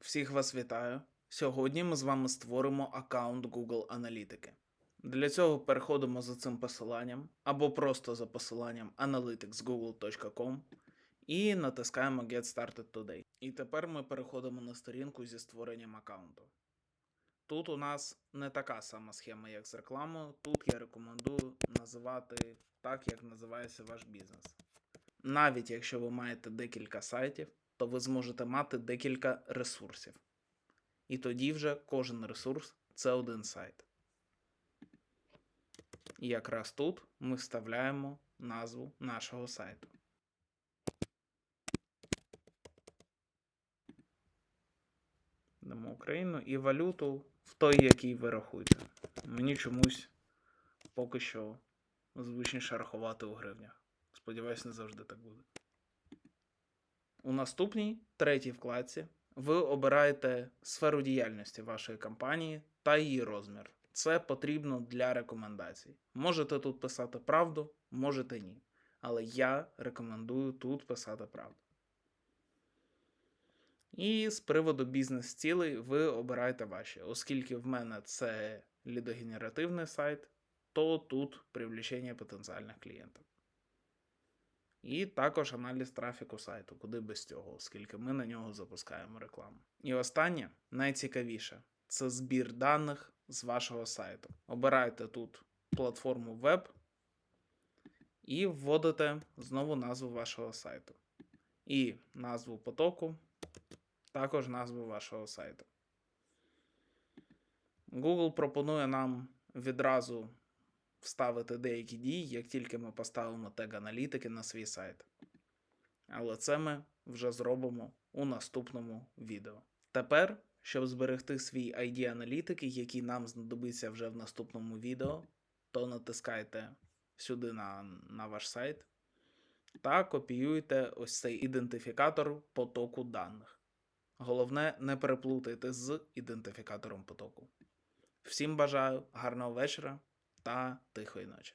Всіх вас вітаю. Сьогодні ми з вами створимо аккаунт Google Аналітики. Для цього переходимо за цим посиланням або просто за посиланням analyticsgoogle.com і натискаємо Get Started Today. І тепер ми переходимо на сторінку зі створенням аккаунту. Тут у нас не така сама схема, як з рекламою. Тут я рекомендую називати так, як називається ваш бізнес. Навіть якщо ви маєте декілька сайтів, то ви зможете мати декілька ресурсів. І тоді вже кожен ресурс це один сайт. І якраз тут ми вставляємо назву нашого сайту. Дамо Україну і валюту в той, який ви рахуєте. Мені чомусь поки що звичніше рахувати у гривнях. Сподіваюсь, не завжди так буде. У наступній третій вкладці ви обираєте сферу діяльності вашої компанії та її розмір. Це потрібно для рекомендацій. Можете тут писати правду, можете ні. Але я рекомендую тут писати правду. І з приводу бізнес-цілей ви обираєте ваші. Оскільки в мене це лідогенеративний сайт, то тут привлечення потенціальних клієнтів. І також аналіз трафіку сайту, куди без цього, оскільки ми на нього запускаємо рекламу. І останнє, найцікавіше, це збір даних з вашого сайту. Обирайте тут платформу веб і вводите знову назву вашого сайту. І назву потоку, також назву вашого сайту. Google пропонує нам відразу вставити деякі дії, як тільки ми поставимо тег аналітики на свій сайт. Але це ми вже зробимо у наступному відео. Тепер, щоб зберегти свій ID аналітики, який нам знадобиться вже в наступному відео, то натискайте сюди на, на ваш сайт та копіюйте ось цей ідентифікатор потоку даних. Головне, не переплутайте з ідентифікатором потоку. Всім бажаю гарного вечора та тихої ночі.